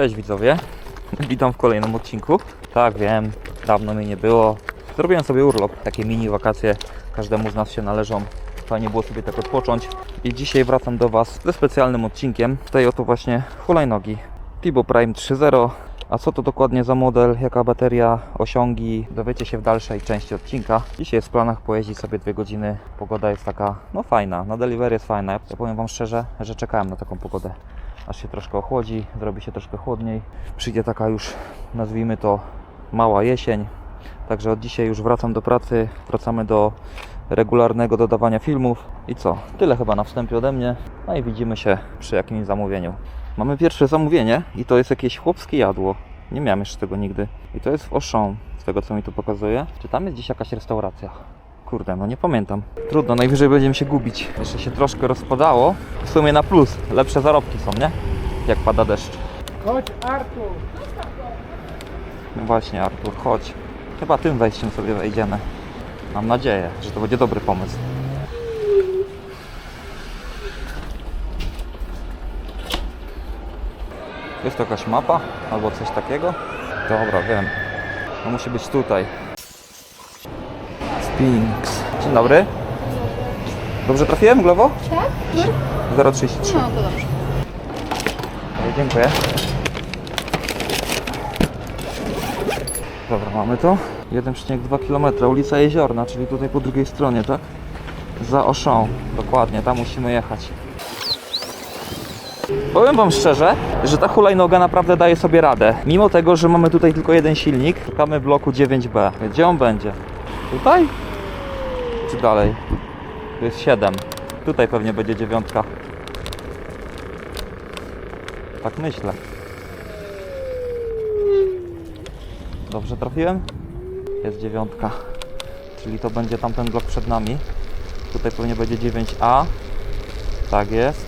Cześć widzowie, witam w kolejnym odcinku. Tak, wiem, dawno mnie nie było. Zrobiłem sobie urlop, takie mini wakacje, każdemu z nas się należą. Fajnie było sobie tak odpocząć. I dzisiaj wracam do Was ze specjalnym odcinkiem tej oto właśnie hulajnogi. Tibo Prime 3.0. A co to dokładnie za model, jaka bateria, osiągi, dowiecie się w dalszej części odcinka. Dzisiaj w planach pojeździć sobie dwie godziny. Pogoda jest taka, no fajna, na delivery jest fajna. Ja powiem Wam szczerze, że czekałem na taką pogodę aż się troszkę ochłodzi, zrobi się troszkę chłodniej. Przyjdzie taka już, nazwijmy to, mała jesień. Także od dzisiaj już wracam do pracy, wracamy do regularnego dodawania filmów. I co? Tyle chyba na wstępie ode mnie. No i widzimy się przy jakimś zamówieniu. Mamy pierwsze zamówienie i to jest jakieś chłopskie jadło. Nie miałem jeszcze tego nigdy. I to jest w Auchan, z tego co mi tu pokazuje. Czy tam jest gdzieś jakaś restauracja? Kurde, no nie pamiętam. Trudno, najwyżej będziemy się gubić. Jeszcze się troszkę rozpadało. W sumie na plus. Lepsze zarobki są, nie? Jak pada deszcz. Chodź Artur! No właśnie, Artur, chodź. Chyba tym wejściem sobie wejdziemy. Mam nadzieję, że to będzie dobry pomysł. Jest to jakaś mapa albo coś takiego? Dobra, wiem. No musi być tutaj. Spinks. Dzień dobry. Dobrze trafiłem, Glowo? Tak? 033. No to dobrze. Dziękuję. Dobra, mamy to. 1,2 km, ulica Jeziorna, czyli tutaj po drugiej stronie, tak? Za Oszą, dokładnie, tam musimy jechać. Powiem Wam szczerze, że ta hulajnoga naprawdę daje sobie radę. Mimo tego, że mamy tutaj tylko jeden silnik, szukamy bloku 9B. Gdzie on będzie? Tutaj? Czy dalej? Tu jest 7. Tutaj pewnie będzie dziewiątka. Tak myślę. Dobrze trafiłem? Jest dziewiątka. Czyli to będzie tamten blok przed nami. Tutaj pewnie będzie 9A. Tak jest.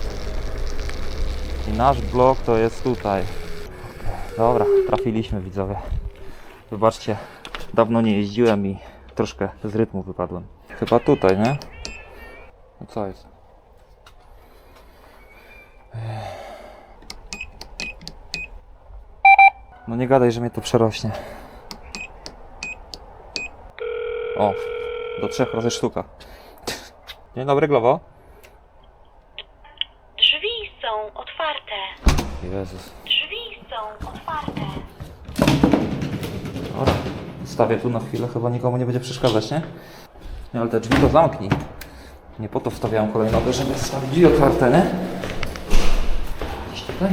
I nasz blok to jest tutaj. Dobra, trafiliśmy widzowie. Wybaczcie, dawno nie jeździłem i troszkę z rytmu wypadłem. Chyba tutaj, nie? No co jest? No nie gadaj, że mnie to przerośnie. O, do trzech razy sztuka. Dzień dobry, Glowo. Drzwi są otwarte. Jezus. Drzwi są otwarte. Dobra, stawię tu na chwilę, chyba nikomu nie będzie przeszkadzać, nie? Nie, ale te drzwi to zamknij. Nie po to wstawiałem kolejnogę, żeby zostawić drzwi otwarte, nie? Gdzieś tutaj.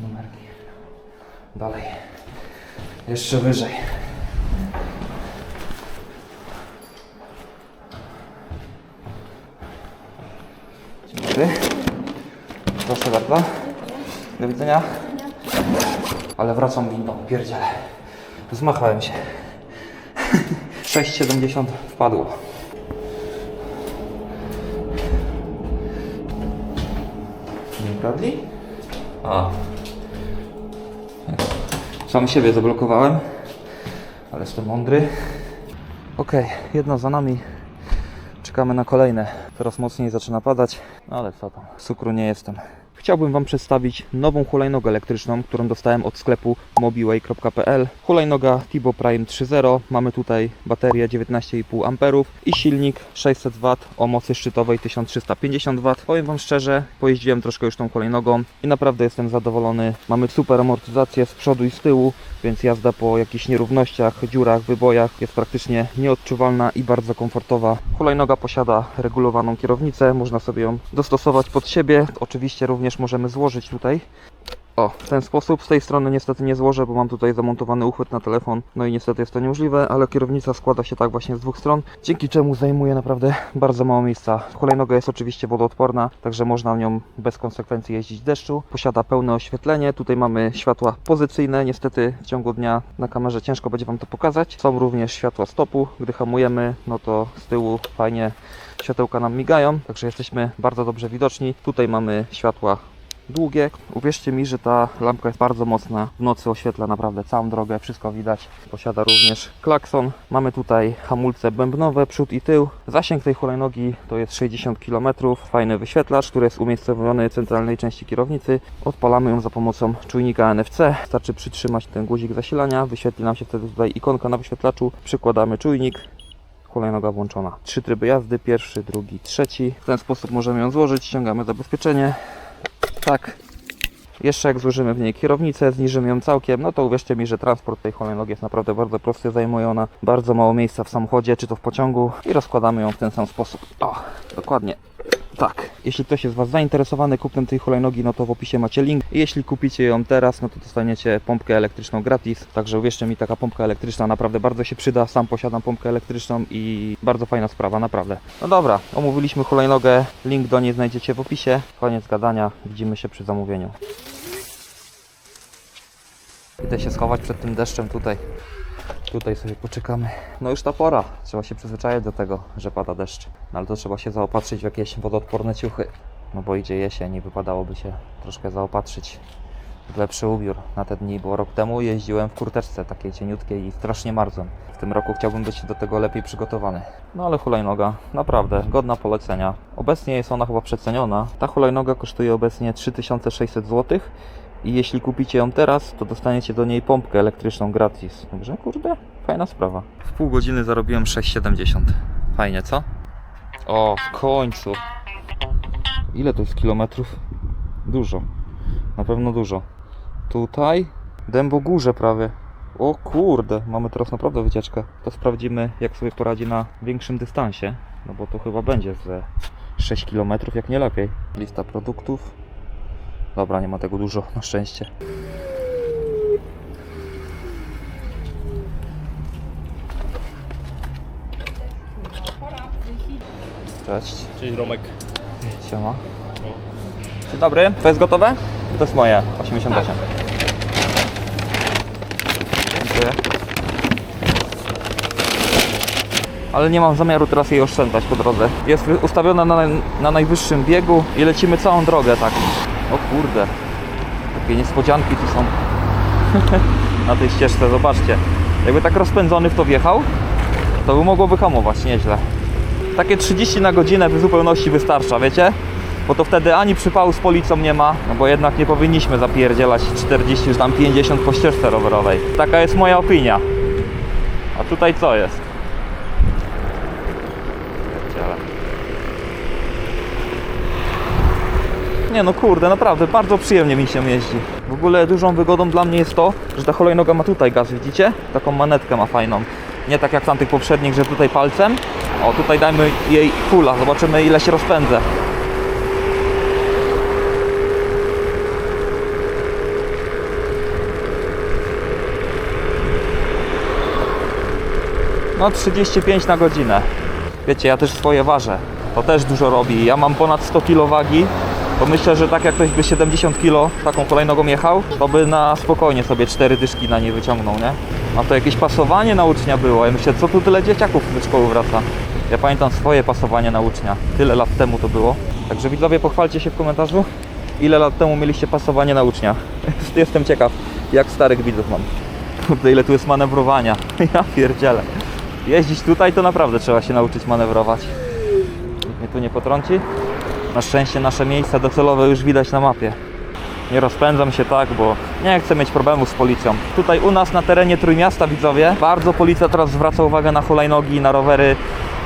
Numerki. Dalej. Jeszcze wyżej. Dzień dobry. Proszę bardzo. Do widzenia. Ale wracam windą, pierdziele. Zmachałem się. 6,70 wpadło. Nie ukradli? A. Sam siebie zablokowałem. Ale jestem mądry. Okej, jedno za nami. Czekamy na kolejne. Teraz mocniej zaczyna padać, ale co tam, cukru nie jestem. Chciałbym Wam przedstawić nową hulajnogę elektryczną, którą dostałem od sklepu mobiway.pl. Hulajnoga Tibo Prime 3.0. Mamy tutaj baterię 19,5 A i silnik 600 W o mocy szczytowej 1350 W. Powiem Wam szczerze, pojeździłem troszkę już tą hulajnogą i naprawdę jestem zadowolony. Mamy super amortyzację z przodu i z tyłu, więc jazda po jakichś nierównościach, dziurach, wybojach jest praktycznie nieodczuwalna i bardzo komfortowa. Hulajnoga posiada regulowaną kierownicę, można sobie ją dostosować pod siebie. Oczywiście również możemy złożyć tutaj o, w ten sposób. Z tej strony niestety nie złożę, bo mam tutaj zamontowany uchwyt na telefon. No i niestety jest to niemożliwe, ale kierownica składa się tak właśnie z dwóch stron, dzięki czemu zajmuje naprawdę bardzo mało miejsca. Hulajnoga jest oczywiście wodoodporna, także można nią bez konsekwencji jeździć w deszczu. Posiada pełne oświetlenie. Tutaj mamy światła pozycyjne. Niestety w ciągu dnia na kamerze ciężko będzie Wam to pokazać. Są również światła stopu. Gdy hamujemy, no to z tyłu fajnie światełka nam migają, także jesteśmy bardzo dobrze widoczni. Tutaj mamy światła długie. Uwierzcie mi, że ta lampka jest bardzo mocna. W nocy oświetla naprawdę całą drogę, wszystko widać. Posiada również klakson. Mamy tutaj hamulce bębnowe, przód i tył. Zasięg tej hulajnogi to jest 60 km. Fajny wyświetlacz, który jest umiejscowiony w centralnej części kierownicy. Odpalamy ją za pomocą czujnika NFC. Wystarczy przytrzymać ten guzik zasilania. Wyświetli nam się wtedy tutaj ikonka na wyświetlaczu. Przykładamy czujnik hulajnoga włączona. Trzy tryby jazdy, pierwszy, drugi, trzeci. W ten sposób możemy ją złożyć, ściągamy zabezpieczenie. Tak. Jeszcze jak złożymy w niej kierownicę, zniżymy ją całkiem, no to uwierzcie mi, że transport tej hulajnogi jest naprawdę bardzo prosty, zajmuje ona bardzo mało miejsca w samochodzie, czy to w pociągu i rozkładamy ją w ten sam sposób. O, dokładnie. Tak, jeśli ktoś jest Was zainteresowany kupnem tej hulajnogi, no to w opisie macie link. Jeśli kupicie ją teraz, no to dostaniecie pompkę elektryczną gratis. Także uwierzcie mi, taka pompka elektryczna naprawdę bardzo się przyda. Sam posiadam pompkę elektryczną i bardzo fajna sprawa, naprawdę. No dobra, omówiliśmy hulajnogę, link do niej znajdziecie w opisie. Koniec gadania, widzimy się przy zamówieniu. Idę się schować przed tym deszczem tutaj. Tutaj sobie poczekamy. No już ta pora. Trzeba się przyzwyczaić do tego, że pada deszcz. No ale to trzeba się zaopatrzyć w jakieś wodoodporne ciuchy. No bo idzie jesień i wypadałoby się troszkę zaopatrzyć w lepszy ubiór na te dni, bo rok temu jeździłem w kurteczce takiej cieniutkiej i strasznie marzłem. W tym roku chciałbym być do tego lepiej przygotowany. No ale hulajnoga, naprawdę, godna polecenia. Obecnie jest ona chyba przeceniona. Ta hulajnoga kosztuje obecnie 3600 zł i jeśli kupicie ją teraz, to dostaniecie do niej pompkę elektryczną gratis. Także kurde, fajna sprawa. W pół godziny zarobiłem 6,70. Fajnie, co? O, w końcu. Ile to jest kilometrów? Dużo. Na pewno dużo. Tutaj Dębogórze prawie. O kurde, mamy teraz naprawdę wycieczkę. To sprawdzimy, jak sobie poradzi na większym dystansie. No bo to chyba będzie ze 6 km, jak nie lepiej. Lista produktów. Dobra, nie ma tego dużo, na szczęście. Cześć. Cześć Romek. Siema. Dzień dobry, to jest gotowe? To jest moje, 88. Dziękuję. Ale nie mam zamiaru teraz jej oszczędzać po drodze. Jest ustawiona na, na najwyższym biegu i lecimy całą drogę tak. O kurde. Takie niespodzianki tu są. na tej ścieżce, zobaczcie. Jakby tak rozpędzony w to wjechał, to by mogło wyhamować nieźle. Takie 30 na godzinę w zupełności wystarcza, wiecie? Bo to wtedy ani przypału z policją nie ma, no bo jednak nie powinniśmy zapierdzielać 40 czy tam 50 po ścieżce rowerowej. Taka jest moja opinia. A tutaj co jest? Pierdziele. Nie no kurde, naprawdę bardzo przyjemnie mi się jeździ. W ogóle dużą wygodą dla mnie jest to, że ta hulajnoga ma tutaj gaz, widzicie? Taką manetkę ma fajną. Nie tak jak tamtych poprzednich, że tutaj palcem. O, tutaj dajmy jej fulla, zobaczymy ile się rozpędzę. No 35 na godzinę. Wiecie, ja też swoje ważę. To też dużo robi. Ja mam ponad 100 kg wagi. To myślę, że tak jak ktoś by 70 kg taką kolejnogą jechał, to by na spokojnie sobie cztery dyszki na nie wyciągnął, nie? A to jakieś pasowanie na ucznia było. Ja myślę, co tu tyle dzieciaków ze szkoły wraca. Ja pamiętam swoje pasowanie na ucznia. Tyle lat temu to było. Także widzowie, pochwalcie się w komentarzu, ile lat temu mieliście pasowanie na ucznia. Jestem ciekaw, jak starych widzów mam. Ile tu jest manewrowania. Ja pierdzielę. Jeździć tutaj to naprawdę trzeba się nauczyć manewrować. Nikt mnie tu nie potrąci. Na szczęście nasze miejsca docelowe już widać na mapie. Nie rozpędzam się tak, bo nie chcę mieć problemu z policją. Tutaj u nas na terenie Trójmiasta widzowie, bardzo policja teraz zwraca uwagę na hulajnogi, na rowery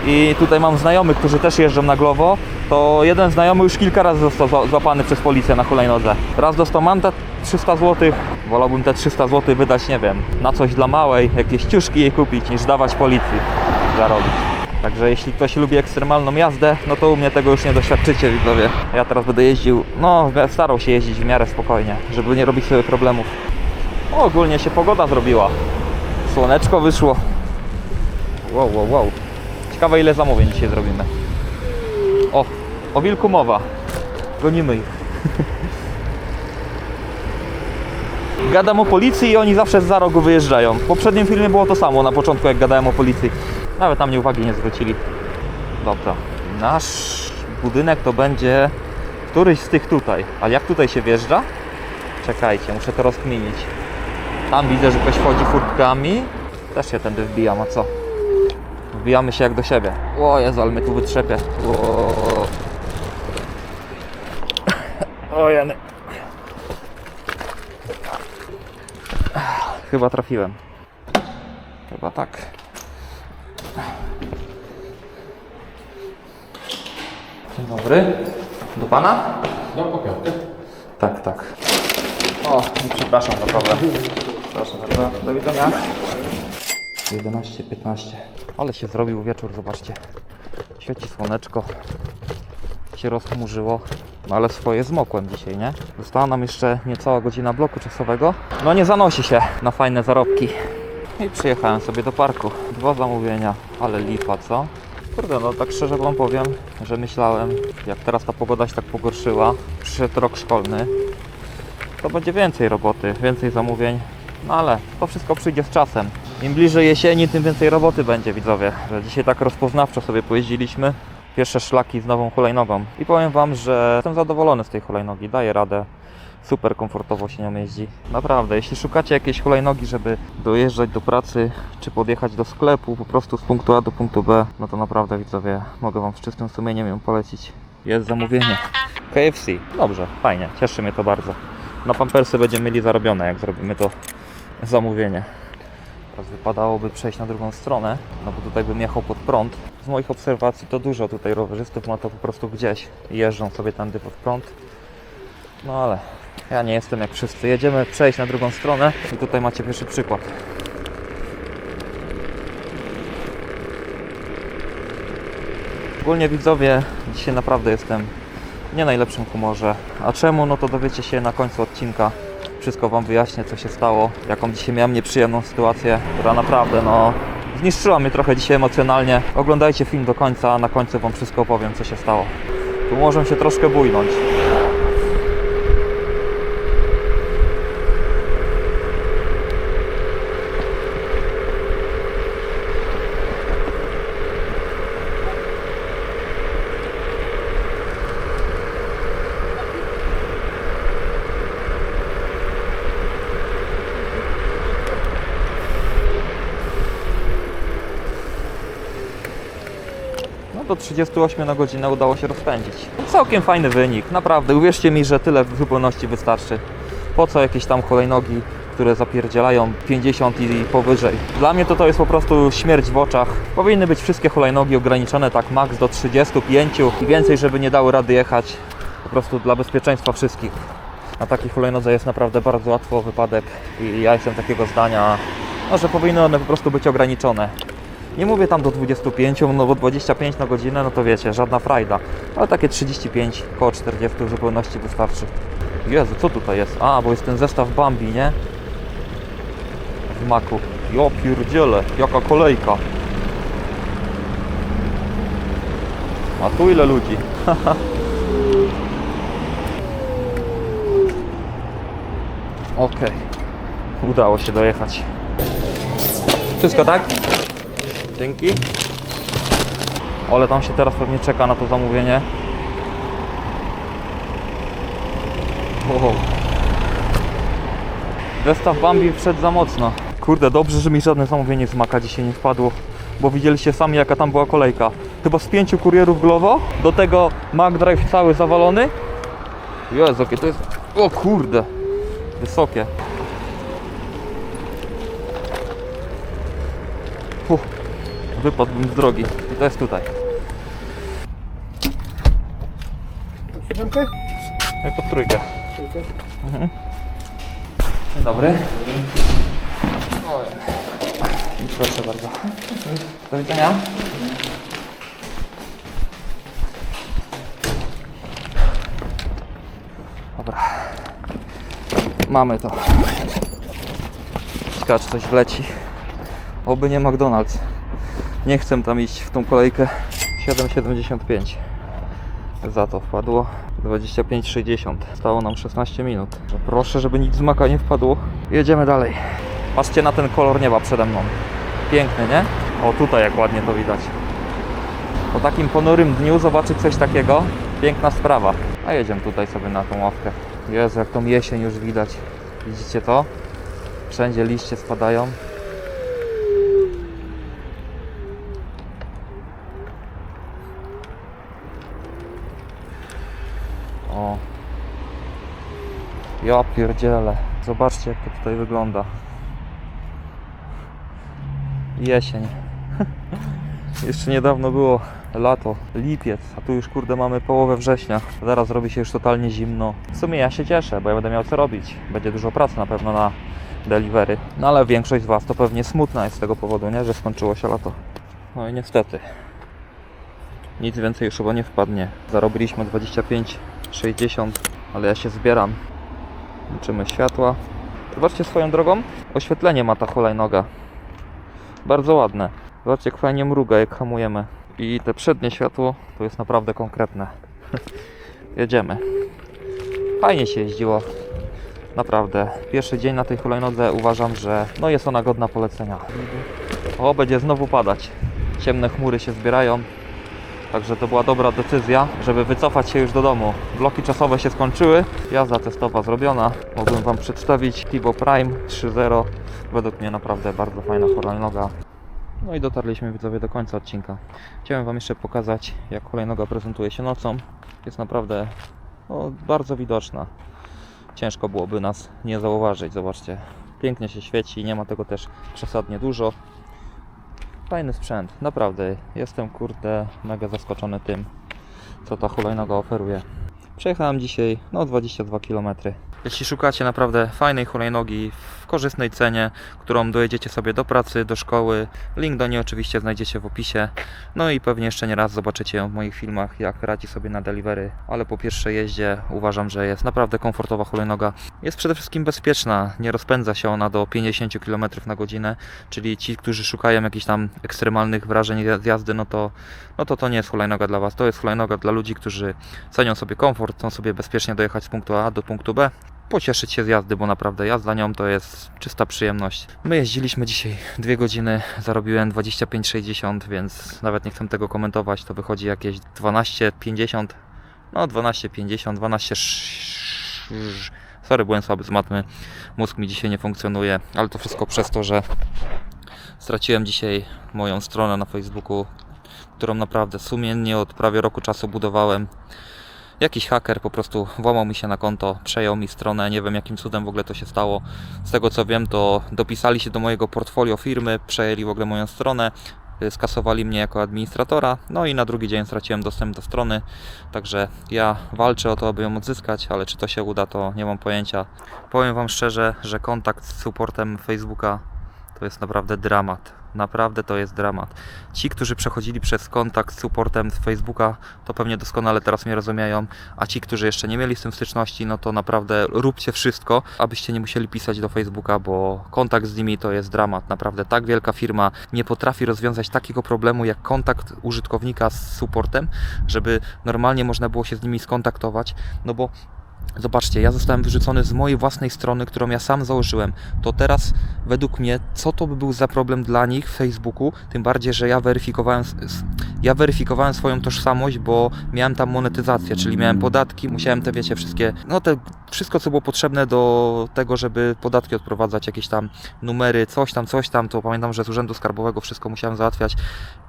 i tutaj mam znajomych, którzy też jeżdżą na Glowo, to jeden znajomy już kilka razy został zła- złapany przez policję na hulajnodze. Raz dostał mandat 300 zł, wolałbym te 300 zł wydać, nie wiem, na coś dla małej, jakieś ciuszki jej kupić, niż dawać policji zarobić. Także jeśli ktoś lubi ekstremalną jazdę, no to u mnie tego już nie doświadczycie, widzowie. Ja teraz będę jeździł, no starał się jeździć w miarę spokojnie, żeby nie robić sobie problemów. O, ogólnie się pogoda zrobiła. Słoneczko wyszło. Wow, wow, wow. Ciekawe ile zamówień dzisiaj zrobimy. O, o wilku mowa. Gonimy ich. Gadam o policji i oni zawsze za rogu wyjeżdżają. W poprzednim filmie było to samo na początku jak gadałem o policji. Nawet na mnie uwagi nie zwrócili. Dobra. Nasz budynek to będzie... Któryś z tych tutaj. Ale jak tutaj się wjeżdża? Czekajcie, muszę to rozkminić. Tam widzę, że ktoś wchodzi furtkami. Też się tędy wbijam, a co? Wbijamy się jak do siebie. O Jezu, ale mnie tu wytrzepie. O, o jeny. Chyba trafiłem. Chyba tak. Dobry. Do pana? No, popiątkę. Tak, tak. O, przepraszam za problem. Proszę bardzo. Do widzenia. 11.15. Ale się zrobił wieczór, zobaczcie. Świeci słoneczko. Się rozchmurzyło. No ale swoje zmokłem dzisiaj, nie? Została nam jeszcze niecała godzina bloku czasowego. No nie zanosi się na fajne zarobki. I przyjechałem sobie do parku. Dwa zamówienia, ale lipa, co? Kurde, no tak szczerze wam powiem, że myślałem, jak teraz ta pogoda się tak pogorszyła, przyszedł rok szkolny, to będzie więcej roboty, więcej zamówień, no ale to wszystko przyjdzie z czasem. Im bliżej jesieni, tym więcej roboty będzie, widzowie. Dzisiaj tak rozpoznawczo sobie pojeździliśmy. Pierwsze szlaki z nową hulajnogą. I powiem Wam, że jestem zadowolony z tej hulajnogi, daje radę. Super komfortowo się nią jeździ. Naprawdę, jeśli szukacie jakiejś hulajnogi, żeby dojeżdżać do pracy, czy podjechać do sklepu po prostu z punktu A do punktu B, no to naprawdę widzowie, mogę Wam z czystym sumieniem ją polecić. Jest zamówienie. KFC. Dobrze, fajnie, cieszy mnie to bardzo. Na pampersy będziemy mieli zarobione, jak zrobimy to zamówienie. Teraz wypadałoby przejść na drugą stronę, no bo tutaj bym jechał pod prąd. Z moich obserwacji to dużo tutaj rowerzystów ma to po prostu gdzieś jeżdżą sobie tędy pod prąd. No ale ja nie jestem jak wszyscy. Jedziemy przejść na drugą stronę i tutaj macie pierwszy przykład. Ogólnie widzowie, dzisiaj naprawdę jestem nie najlepszym humorze. A czemu? No to dowiecie się na końcu odcinka. Wszystko Wam wyjaśnię, co się stało, jaką dzisiaj miałem nieprzyjemną sytuację, która naprawdę, no, zniszczyła mnie trochę dzisiaj emocjonalnie. Oglądajcie film do końca, a na końcu Wam wszystko opowiem, co się stało. Tu może się troszkę bójnąć. 38 na godzinę udało się rozpędzić. Całkiem fajny wynik, naprawdę. Uwierzcie mi, że tyle w zupełności wystarczy. Po co jakieś tam hulajnogi, które zapierdzielają 50 i powyżej. Dla mnie to to jest po prostu śmierć w oczach. Powinny być wszystkie hulajnogi ograniczone tak max do 35 i więcej, żeby nie dały rady jechać. Po prostu dla bezpieczeństwa wszystkich. Na takiej hulajnodze jest naprawdę bardzo łatwo wypadek i ja jestem takiego zdania, no, że powinny one po prostu być ograniczone. Nie mówię tam do 25, no bo 25 na godzinę, no to wiecie, żadna frajda. Ale takie 35, koło 40 w zupełności wystarczy. Jezu, co tutaj jest? A, bo jest ten zestaw Bambi, nie? W maku. Jo pierdziele, jaka kolejka. A tu ile ludzi? Okej. Udało się dojechać. Wszystko tak? Dzięki. Ale tam się teraz pewnie czeka na to zamówienie. Wow. Zestaw Bambi wszedł za mocno. Kurde, dobrze, że mi żadne zamówienie z Maka dzisiaj nie wpadło, bo widzieliście sami jaka tam była kolejka. Chyba z pięciu kurierów Glovo, do tego Mac Drive cały zawalony. Jezu, jakie to jest... O kurde, wysokie. Wypadłbym z drogi. I to jest tutaj. Siódemkę? Jak pod trójkę. Mhm. Dzień dobry. Proszę bardzo. Do widzenia. Dobra. Mamy to. Czy coś wleci. Oby nie McDonald's. Nie chcę tam iść w tą kolejkę 7,75 za to wpadło 25,60 stało nam 16 minut proszę żeby nic z maka nie wpadło jedziemy dalej patrzcie na ten kolor nieba przede mną piękny nie? o tutaj jak ładnie to widać po takim ponurym dniu zobaczyć coś takiego piękna sprawa A jedziemy tutaj sobie na tą ławkę. Jezu, jak tą jesień już widać. Widzicie to? Wszędzie liście spadają. Ja pierdzielę. Zobaczcie jak to tutaj wygląda. Jesień. Jeszcze niedawno było lato, lipiec, a tu już kurde mamy połowę września. Zaraz robi się już totalnie zimno. W sumie ja się cieszę, bo ja będę miał co robić. Będzie dużo pracy na pewno na delivery. No ale większość z Was to pewnie smutna jest z tego powodu, nie? Że skończyło się lato. No i niestety. Nic więcej już chyba nie wpadnie. Zarobiliśmy 25,60, ale ja się zbieram. Liczymy światła. Zobaczcie swoją drogą, oświetlenie ma ta hulajnoga. Bardzo ładne. Zobaczcie jak fajnie mruga jak hamujemy. I te przednie światło to jest naprawdę konkretne. Jedziemy. Fajnie się jeździło. Naprawdę. Pierwszy dzień na tej hulajnodze uważam, że no jest ona godna polecenia. O, będzie znowu padać. Ciemne chmury się zbierają. Także to była dobra decyzja, żeby wycofać się już do domu. Bloki czasowe się skończyły, jazda testowa zrobiona. Mogłem Wam przedstawić Tibo Prime 3.0. Według mnie naprawdę bardzo fajna hulajnoga. No i dotarliśmy widzowie do końca odcinka. Chciałem Wam jeszcze pokazać, jak hulajnoga prezentuje się nocą. Jest naprawdę no, bardzo widoczna. Ciężko byłoby nas nie zauważyć. Zobaczcie, pięknie się świeci, nie ma tego też przesadnie dużo. Fajny sprzęt, naprawdę. Jestem kurde mega zaskoczony tym, co ta hulajnoga oferuje. Przejechałem dzisiaj no 22 km. Jeśli szukacie naprawdę fajnej hulajnogi w korzystnej cenie, którą dojedziecie sobie do pracy, do szkoły, link do niej oczywiście znajdziecie w opisie. No i pewnie jeszcze nie raz zobaczycie ją w moich filmach, jak radzi sobie na delivery. Ale po pierwszej jeździe uważam, że jest naprawdę komfortowa hulajnoga. Jest przede wszystkim bezpieczna, nie rozpędza się ona do 50 km na godzinę, czyli ci, którzy szukają jakichś tam ekstremalnych wrażeń z jazdy, no to, no to to nie jest hulajnoga dla Was. To jest hulajnoga dla ludzi, którzy cenią sobie komfort, chcą sobie bezpiecznie dojechać z punktu A do punktu B, pocieszyć się z jazdy, bo naprawdę jazda nią to jest czysta przyjemność. My jeździliśmy dzisiaj dwie godziny, zarobiłem 25,60, więc nawet nie chcę tego komentować, to wychodzi jakieś 12,50, no 12,50, 12, sz- sorry, byłem słaby z matmy, mózg mi dzisiaj nie funkcjonuje, ale to wszystko przez to, że straciłem dzisiaj moją stronę na Facebooku, którą naprawdę sumiennie od prawie roku czasu budowałem. Jakiś haker po prostu włamał mi się na konto, przejął mi stronę, nie wiem jakim cudem w ogóle to się stało. Z tego co wiem, to dopisali się do mojego portfolio firmy, przejęli w ogóle moją stronę, y, skasowali mnie jako administratora, no i na drugi dzień straciłem dostęp do strony. Także ja walczę o to, aby ją odzyskać, ale czy to się uda, to nie mam pojęcia. Powiem Wam szczerze, że kontakt z supportem Facebooka to jest naprawdę dramat. Naprawdę to jest dramat. Ci, którzy przechodzili przez kontakt z supportem z Facebooka, to pewnie doskonale teraz mnie rozumieją, a ci, którzy jeszcze nie mieli z tym styczności, no to naprawdę róbcie wszystko, abyście nie musieli pisać do Facebooka, bo kontakt z nimi to jest dramat. Naprawdę tak wielka firma nie potrafi rozwiązać takiego problemu jak kontakt użytkownika z supportem, żeby normalnie można było się z nimi skontaktować, no bo Zobaczcie, ja zostałem wyrzucony z mojej własnej strony, którą ja sam założyłem. To teraz, według mnie, co to by był za problem dla nich w Facebooku? Tym bardziej, że ja weryfikowałem, ja weryfikowałem swoją tożsamość, bo miałem tam monetyzację, czyli miałem podatki, musiałem te, wiecie, wszystkie, no te, wszystko, co było potrzebne do tego, żeby podatki odprowadzać, jakieś tam numery, coś tam, coś tam, to pamiętam, że z Urzędu Skarbowego wszystko musiałem załatwiać.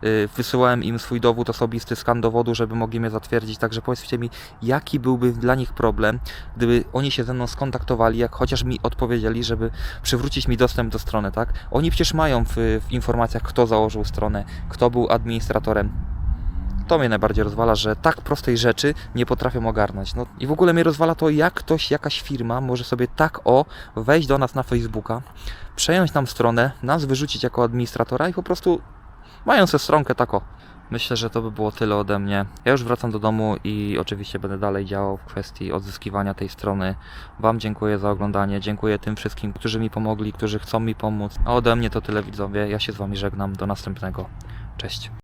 Yy, Wysyłałem im swój dowód osobisty, skan dowodu, żeby mogli mnie zatwierdzić. Także powiedzcie mi, jaki byłby dla nich problem, gdyby oni się ze mną skontaktowali, jak chociaż mi odpowiedzieli, żeby przywrócić mi dostęp do strony, tak? Oni przecież mają w, w informacjach, kto założył stronę, kto był administratorem. To mnie najbardziej rozwala, że tak prostej rzeczy nie potrafią ogarnąć. No i w ogóle mnie rozwala to, jak ktoś, jakaś firma może sobie tak o wejść do nas na Facebooka, przejąć nam stronę, nas wyrzucić jako administratora i po prostu mają sobie stronkę tako. Myślę, że to by było tyle ode mnie. Ja już wracam do domu i oczywiście będę dalej działał w kwestii odzyskiwania tej strony. Wam dziękuję za oglądanie, dziękuję tym wszystkim, którzy mi pomogli, którzy chcą mi pomóc. A ode mnie to tyle widzowie. Ja się z Wami żegnam. Do następnego. Cześć.